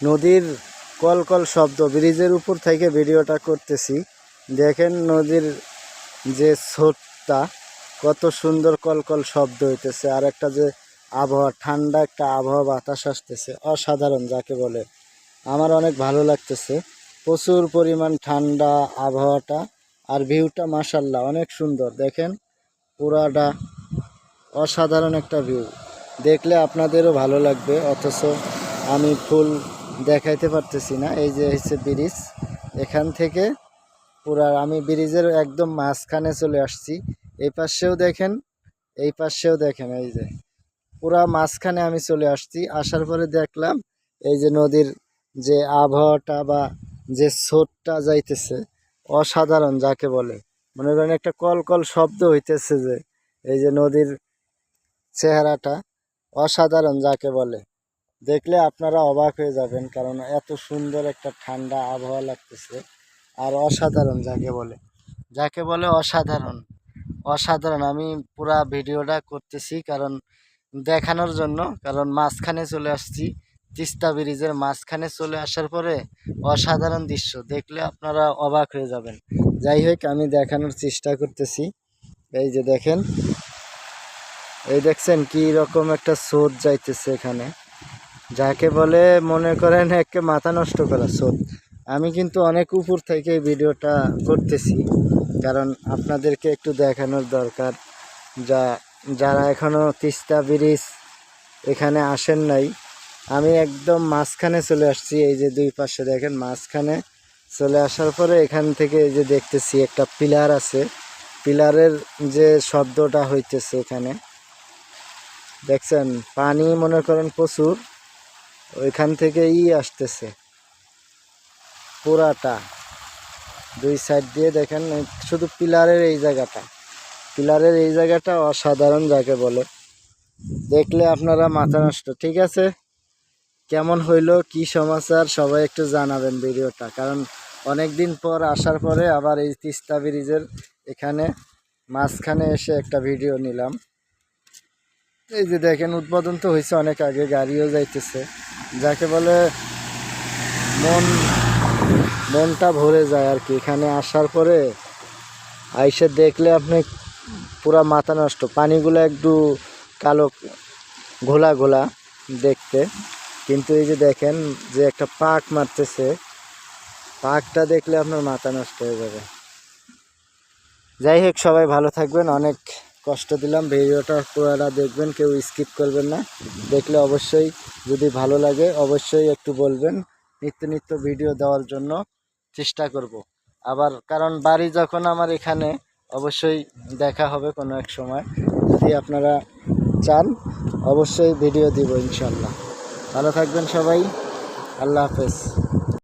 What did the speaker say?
নদীর call call শব্দ, ব্রিজের উপর থেকে ভিডিওটা করতেছি। দেখেন নদীর যে স্রোতটা, কত সুন্দর কলকল শব্দ হইতেছে। আর একটা যে আবহাওয়া, ঠান্ডা একটা আবহাওয়া, বাতাস আসতেছে, অসাধারণ যাকে বলে। আমার অনেক ভালো লাগতেছে। প্রচুর পরিমাণ ঠান্ডা আবহাওয়াটা আর ভিউটা মাসাল্লাহ অনেক সুন্দর। দেখেন পুরাটা অসাধারণ একটা ভিউ। দেখলে আপনাদেরও ভালো লাগবে, অথচ আমি ফুল দেখাইতে পারতেছি না। এই যে হচ্ছে ব্রিজ, এখান থেকে পুরা আমি ব্রিজের একদম মাঝখানে চলে আসছি। এই পাশেও দেখেন, এই পাশেও দেখেন, এই যে পুরা মাঝখানে আমি চলে আসছি। আসার পরে দেখলাম এই যে নদীর যে আবহাওয়াটা বা যে স্রোতটা যাইতেছে, অসাধারণ যাকে বলে। মনে করেন একটা কল কল শব্দ হইতেছে যে, এই যে নদীর চেহারাটা অসাধারণ যাকে বলে। দেখলে আপনারা অবাক হয়ে যাবেন, কারণ এত সুন্দর একটা ঠান্ডা আবহাওয়া লাগতেছে। আর অসাধারণ যাকে বলে। যাকে বলে অসাধারণ। অসাধারণ, আমি পুরা ভিডিওটা করতেছি কারণ দেখানোর জন্য, কারণ মাঝখানে চলে আসছি। তিস্তা ব্রিজের মাঝখানে চলে আসার পরে অসাধারণ দৃশ্য, দেখলে আপনারা অবাক হয়ে যাবেন। যাই হোক, আমি দেখানোর চেষ্টা করতেছি। এই যে দেখেন, এই দেখছেন কি রকম একটা স্রোত যাইতেছে এখানে। যাকে বলে মনে করেন একে মাথা নষ্ট করা স্রোত আমি কিন্তু অনেক উপর থেকে ভিডিওটা করতেছি, কারণ আপনাদেরকে একটু দেখানোর দরকার। যা, যারা এখনও তিস্তা ব্রিজ এখানে আসেন নাই, আমি একদম মাঝখানে চলে আসছি, এই যে দুই পাশে দেখেন মাঝখানে। চলে আসার পরে এখান থেকে এই যে দেখতেছি একটা পিলার আছে। পিলারের যে শব্দটা হইতেছে এখানে। দেখছেন? পানি মনে করেন প্রচুর। ওইখান থেকে ই আসতেছে। পুরাটা। দুই সাইড দিয়ে দেখেন শুধু পিলারের এই জায়গাটা। পিলারের এই জায়গাটা অসাধারণ যাকে বলে। দেখলে আপনারা মাথা নষ্ট, ঠিক আছে? কেমন হইল, কি সমাচার, সবাই একটু জানাবেন ভিডিওটা। কারণ অনেক দিন পর আসার পরে আবার এই তিস্তা ব্রিজের এখানে মাঝখানে এসে একটা ভিডিও নিলাম। এই যে দেখেন, উদ্বোধন তো হয়েছে অনেক আগে, গাড়িও যাইতেছে। যাকে বলে মন, মনটা ভরে যায় আর কি। এখানে আসার পরে আইসে দেখলে আপনি পুরা মাথা নষ্ট, পানিগুলো একটু কালো, ঘোলা ঘোলা দেখতে। কিন্তু এই যে দেখেন যে একটা পাক মারতেছে, পাকটা দেখলে আপনার মাথা নষ্ট হয়ে যাবে। যাই হোক, সবাই ভালো থাকবেন। অনেক কষ্ট দিলাম। ভিডিওটা পুরোটা দেখবেন, কেউ স্কিপ করবেন না। দেখলে অবশ্যই যদি ভালো লাগে, অবশ্যই একটু বলবেন। নিত্য নিত্য ভিডিও দেওয়ার জন্য চেষ্টা করব। আবার, কারণ বাড়ি যখন আমার এখানে, অবশ্যই দেখা হবে কোনো এক সময়। যদি আপনারা চান, অবশ্যই ভিডিও দিব ইনশাল্লাহ। ভালো থাকবেন সবাই। আল্লাহ হাফেজ।